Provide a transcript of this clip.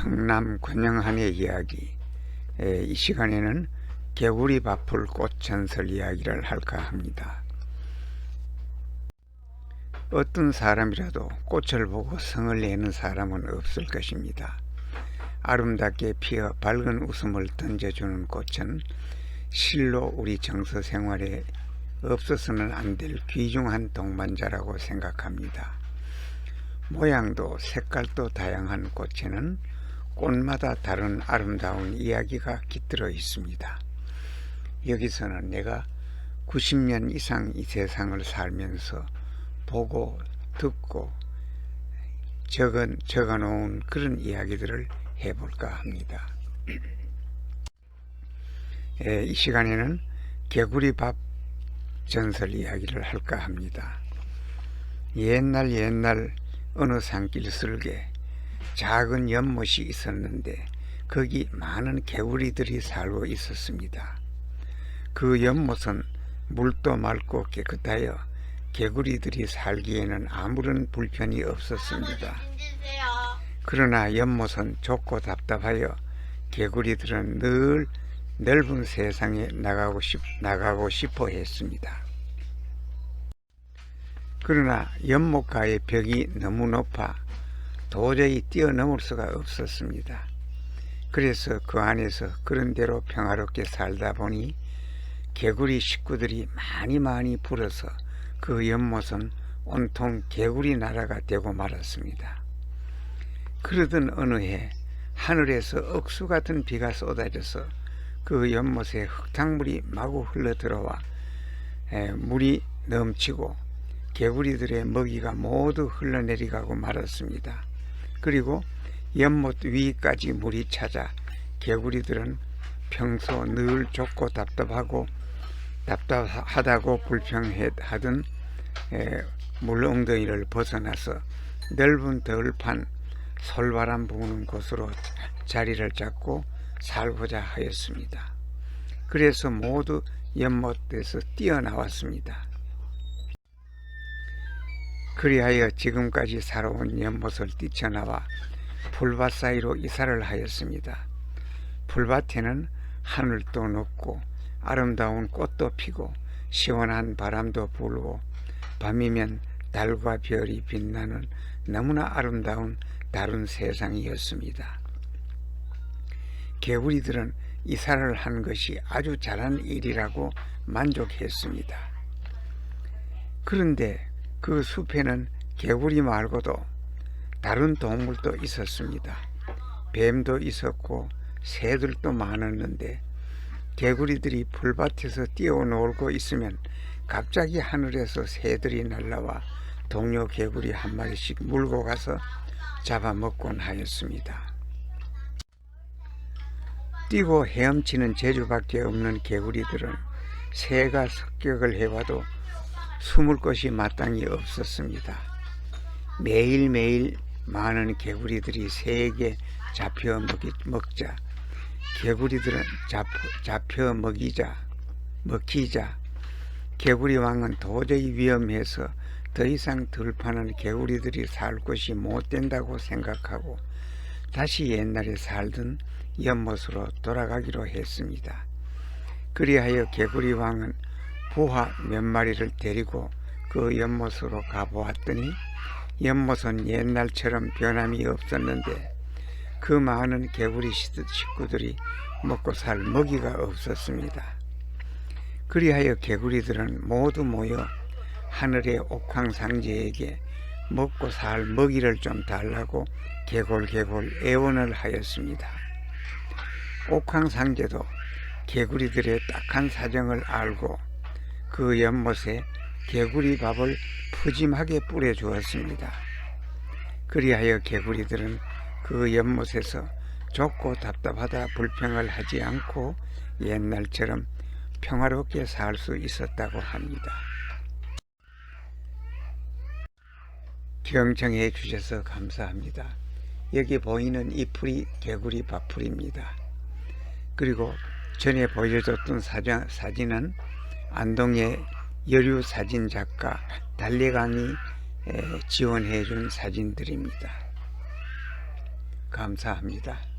경남 권영한의 이야기 에, 이 시간에는 개구리 밥풀 꽃 전설 이야기를 할까 합니다. 어떤 사람이라도 꽃을 보고 성을 내는 사람은 없을 것입니다. 아름답게 피어 밝은 웃음을 던져주는 꽃은 실로 우리 정서 생활에 없어서는 안 될 귀중한 동반자라고 생각합니다. 모양도 색깔도 다양한 꽃에는 꽃마다 다른 아름다운 이야기가 깃들어 있습니다. 여기서는 내가 90년 이상 이 세상을 살면서 보고 듣고 적어, 적어 놓은 그런 이야기들을 해볼까 합니다. 예, 이 시간에는 개구리 밥 전설 이야기를 할까 합니다. 옛날 옛날 어느 산길 쓸개 작은 연못이 있었는데 거기 많은 개구리들이 살고 있었습니다. 그 연못은 물도 맑고 깨끗하여 개구리들이 살기에는 아무런 불편이 없었습니다. 그러나 연못은 좁고 답답하여 개구리들은 늘 넓은 세상에 나가고, 싶, 나가고 싶어 했습니다. 그러나 연못가의 벽이 너무 높아 도저히 뛰어넘을 수가 없었습니다. 그래서 그 안에서 그런 대로 평화롭게 살다 보니 개구리 식구들이 많이 많이 불어서 그 연못은 온통 개구리 나라가 되고 말았습니다. 그러던 어느 해 하늘에서 억수 같은 비가 쏟아져서 그 연못에 흙탕물이 마구 흘러 들어와 물이 넘치고 개구리들의 먹이가 모두 흘러내려가고 말았습니다. 그리고 연못 위까지 물이 찾아 개구리들은 평소 늘 좁고 답답하고 답답하다고 불평하던 물엉덩이를 벗어나서 넓은 덜판 솔바람 부는 곳으로 자리를 잡고 살고자 하였습니다. 그래서 모두 연못에서 뛰어나왔습니다. 그리하여 지금까지 살아온 연못을 뛰쳐나와 풀밭 사이로 이사를 하였습니다. 풀밭에는 하늘도 높고 아름다운 꽃도 피고 시원한 바람도 불고 밤이면 달과 별이 빛나는 너무나 아름다운 다른 세상이었습니다. 개구리들은 이사를 한 것이 아주 잘한 일이라고 만족했습니다. 그런데 그 숲에는 개구리 말고도 다른 동물도 있었습니다. 뱀도 있었고 새들도 많았는데 개구리들이 풀밭에서 뛰어놀고 있으면 갑자기 하늘에서 새들이 날라와 동료 개구리 한 마리씩 물고 가서 잡아먹곤 하였습니다. 뛰고 헤엄치는 재주밖에 없는 개구리들은 새가 습격을 해봐도 숨을 곳이 마땅히 없었습니다. 매일매일 많은 개구리들이 새에게 잡혀 먹이, 먹자 개구리들은 잡, 잡혀 먹이자 먹히자 개구리 왕은 도저히 위험해서 더 이상 들판은 개구리들이 살 곳이 못 된다고 생각하고 다시 옛날에 살던 연못으로 돌아가기로 했습니다. 그리하여 개구리 왕은 부하 몇 마리를 데리고 그 연못으로 가보았더니 연못은 옛날처럼 변함이 없었는데 그 많은 개구리 식구들이 먹고 살 먹이가 없었습니다. 그리하여 개구리들은 모두 모여 하늘의 옥황상제에게 먹고 살 먹이를 좀 달라고 개골개골 애원을 하였습니다. 옥황상제도 개구리들의 딱한 사정을 알고 그 연못에 개구리 밥을 푸짐하게 뿌려 주었습니다. 그리하여 개구리들은 그 연못에서 좁고 답답하다 불평을 하지 않고 옛날처럼 평화롭게 살 수 있었다고 합니다. 경청해 주셔서 감사합니다. 여기 보이는 이 풀이 개구리 밥풀입니다. 그리고 전에 보여줬던 사진, 사진은 안동의 여류 사진 작가 달래강이 지원해 준 사진들입니다. 감사합니다.